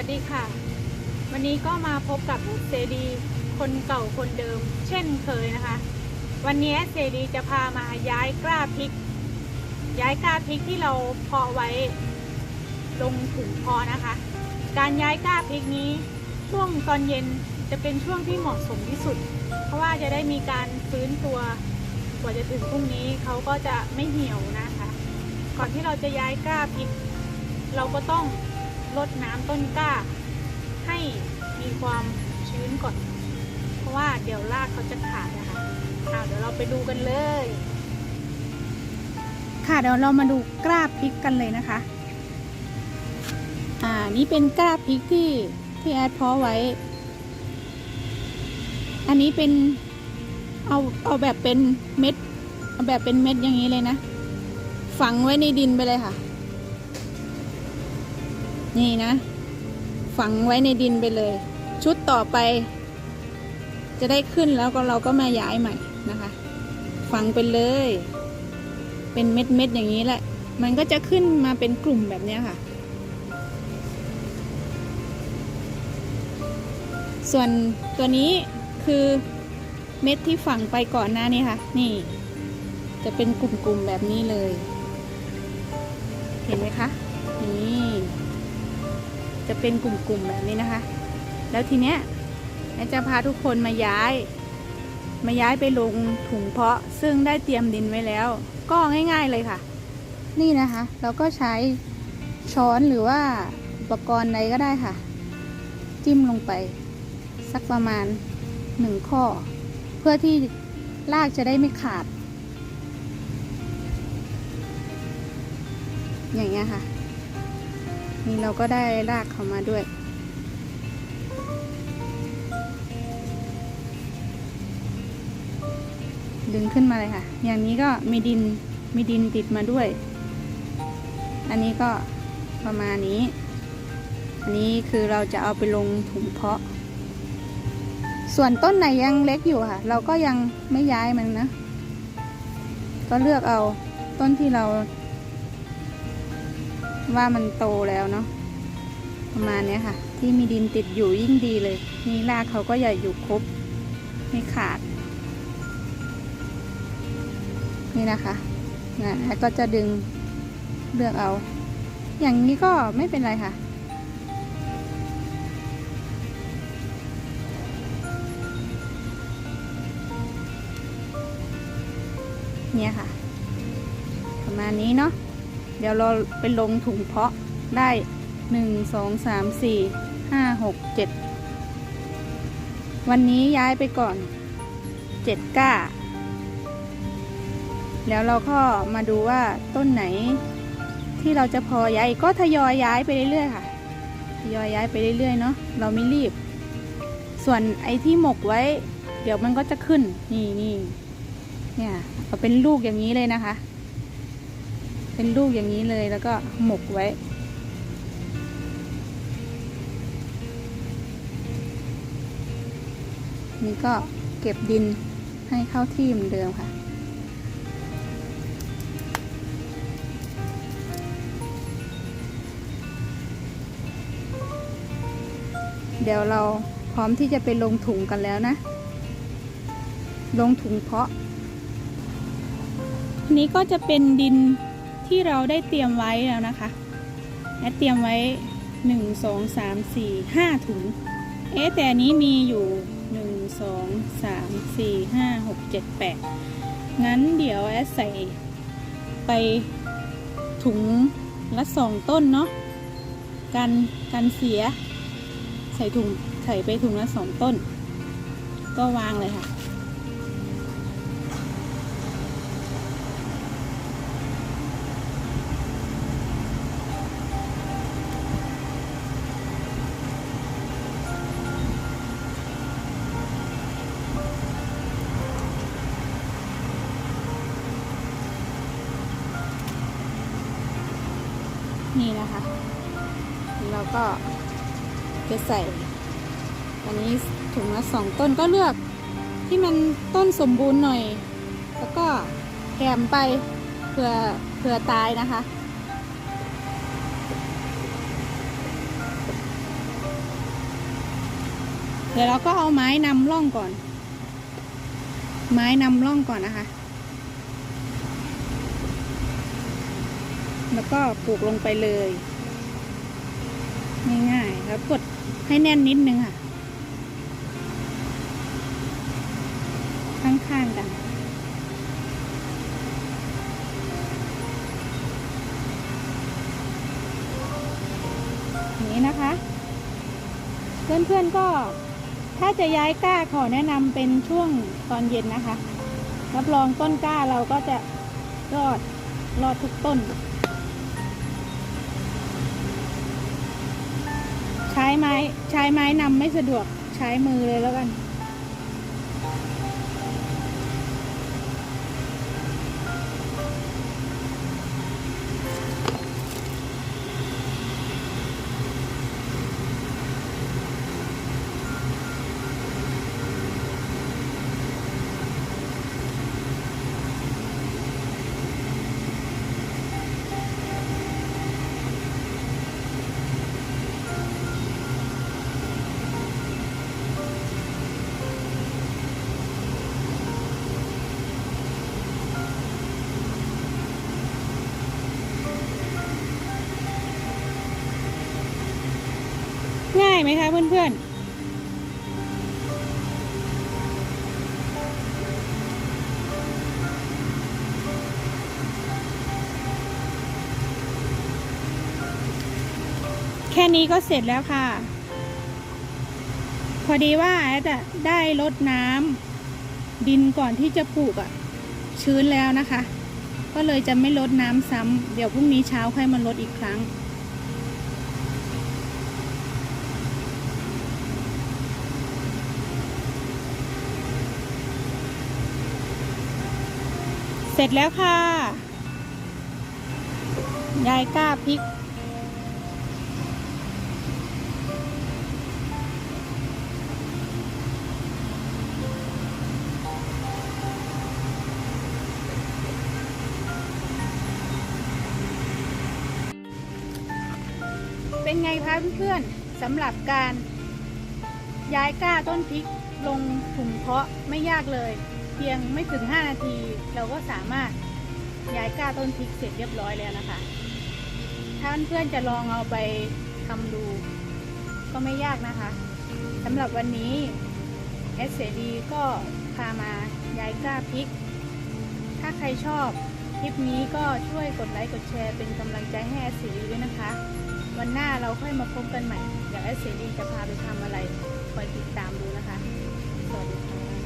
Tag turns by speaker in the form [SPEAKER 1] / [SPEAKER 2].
[SPEAKER 1] วัสดีค่ะ วันนี้ก็มาพบกับเซดีคนเก่าคนเดิม เช่นเคยนะคะ วันนี้เซดีจะพามาย้ายกล้าพริก ย้ายกล้าพริกที่เราเพาะไว้ลงถุงพาะนะคะ การย้ายกล้าพริกนี้ ช่วงตอนเย็นจะเป็นช่วงที่เหมาะสมที่สุด เพราะว่าจะได้มีการฟื้นตัวกว่าจะถึงพรุ่งนี้เขาก็จะไม่เหี่ยวนะคะ ก่อนที่เราจะย้ายกล้าพริก เราก็ต้อง ลดน้ำต้นกล้า ให้มีความชื้นก่อน เพราะว่าเดี๋ยวรากเขาจะขาดนะคะเอาเดี๋ยวเราไปดูกันเลย
[SPEAKER 2] ค่ะเดี๋ยวเรามาดูกล้าพริกกันเลยนะคะ อ่านี่เป็นกล้าพริกที่ที่แอดเพาะไว้ อันนี้เป็นเอาเอาแบบเป็นเม็ด เอาแบบเป็นเม็ดอย่างนี้เลยนะ ฝังไว้ในดินไปเลยค่ะ นี่นะ ฝังไว้ในดินไปเลย ชุดต่อไป จะได้ขึ้นแล้วก็เราก็มาย้ายใหม่นะคะ ฝังไปเลย เป็นเม็ดเม็ดอย่างนี้แหละ มันก็จะขึ้นมาเป็นกลุ่มแบบนี้ค่ะ ส่วนตัวนี้คือเม็ดที่ฝังไปก่อนหน้านี้ค่ะ นี่ จะเป็นกลุ่มๆแบบนี้เลย เห็นไหมคะ จะเป็นกลุ่มๆแบบนี้นะคะ แล้วทีเนี้ยแอดจะพาทุกคนมาย้าย มาย้ายไปลงถุงเพาะซึ่งได้เตรียมดินไว้แล้ว ก็ง่าย ๆเลยค่ะ นี่นะคะ เราก็ใช้ช้อนหรือว่าอุปกรณ์ใดก็ได้ค่ะ จิ้มลงไป สักประมาณหนึ่งข้อ เพื่อที่รากจะได้ไม่ขาด อย่างเงี้ยค่ะ นี่เราก็ได้รากเขามาด้วย ดึงขึ้นมาเลยค่ะ อย่างนี้ก็มีดินมีดินติดมาด้วย อันนี้ก็ประมาณนี้ อันนี้คือเราจะเอาไปลงถุงเพาะ ส่วนต้นไหนยังเล็กอยู่ค่ะ เราก็ยังไม่ย้ายมันนะ ก็เลือกเอาต้นที่เรา ว่ามันโตแล้วเนาะประมาณนี้ค่ะ ที่มีดินติดอยู่ยิ่งดีเลย นี่รากเขาก็อย่าอยู่ครบไม่ขาด นี่นะคะนะแล้วก็จะดึงเลือกเอา อย่างนี้ก็ไม่เป็นไรค่ะ เนี่ยค่ะ ประมาณนี้เนาะ เดี๋ยวเราไปลงถุงเพาะได้หนึ่งสองสามสี่ห้าหกเจ็ดวันนี้ย้ายไปก่อนเจ็ดก้า แล้วเราก็มาดูว่าต้นไหนที่เราจะพอย้ายก็ทยอยย้ายไปเรื่อยๆค่ะทยอยย้ายไปเรื่อยๆเนาะเราไม่รีบ ส่วนไอ้ที่หมกไว้ เดี๋ยวมันก็จะขึ้นนี่นี่เนี่ยเป็นลูกอย่างนี้เลยนะคะ เป็นลูกอย่างนี้เลยแล้วก็หมกไว้ นี่ก็เก็บดินให้เข้าที่เหมือนเดิมค่ะเดี๋ยวเราพร้อมที่จะไปลงถุงกันแล้วนะ ลงถุงเพาะ นี้ก็จะเป็นดิน ที่เราได้เตรียมไว้แล้วนะคะแอดเตรียมไว้ 1 2 3 4 5 ถุง เอ๊แต่อันนี้มีอยู่ 1 2 3 4 5 6 7 8 งั้นเดี๋ยวแอดใส่ไปถุงละสองต้นเนาะกันกันเสีย ใส่ถุงใส่ไปถุงละสองต้น ก็วางเลยค่ะ นี่นะคะเราก็จะใส่อันนี้ถุงละสองต้นก็เลือกที่มันต้นสมบูรณ์หน่อย แล้วก็แถมไปเผื่อเผื่อตายนะคะ เดี๋ยวเราก็เอาไม้นำร่องก่อน ไม้นำร่องก่อนนะคะ แล้วก็ปลูกลงไปเลย ง่ายๆแล้วกดให้แน่นนิดนึงค่ะ ข้างๆกันอย่างนี้นะคะ เพื่อนๆก็ถ้าจะย้ายกล้าขอแนะนำเป็นช่วงตอนเย็นนะคะ รับรองต้นกล้าเราก็จะรอดรอดทุกต้น ใช้ไม้ใช้ไม้นำไม่สะดวกใช้มือเลยแล้วกัน ไหมคะเพื่อนๆ แค่นี้ก็เสร็จแล้วค่ะ พอดีว่าแอดอะได้รดน้ำดินก่อนที่จะปลูกอะชื้นแล้วนะคะ ก็เลยจะไม่ลดน้ำซ้ำเดี๋ยวพรุ่งนี้เช้าค่อยมาลดอีกครั้ง เสร็จแล้วค่ะ ยายก้าพริก เป็นไงคะเพื่อนๆสำหรับการย้ายก้าต้นพริกลงถุงเพาะไม่ยากเลย เพียงไม่ถึง 5 นาที เราก็สามารถย้ายก้าต้นพริกเสร็จเรียบร้อยแล้วนะคะ ถ้าเพื่อนๆจะลองเอาไปทำดู ก็ไม่ยากนะคะสำหรับวันนี้ s อ d ก็พามาย้ายก้าพริก ถ้าใครชอบคลิปนี้ก็ช่วยกดไลค์กดแชร์เป็นกำลังใจให้ s อ d ด้วยนะคะ วันหน้าเราค่อยมาพบกันใหม่เดี๋ยว s อ d จะพาไปทำอะไรคอยติดตามดูนะคะ สวัสดีค่ะ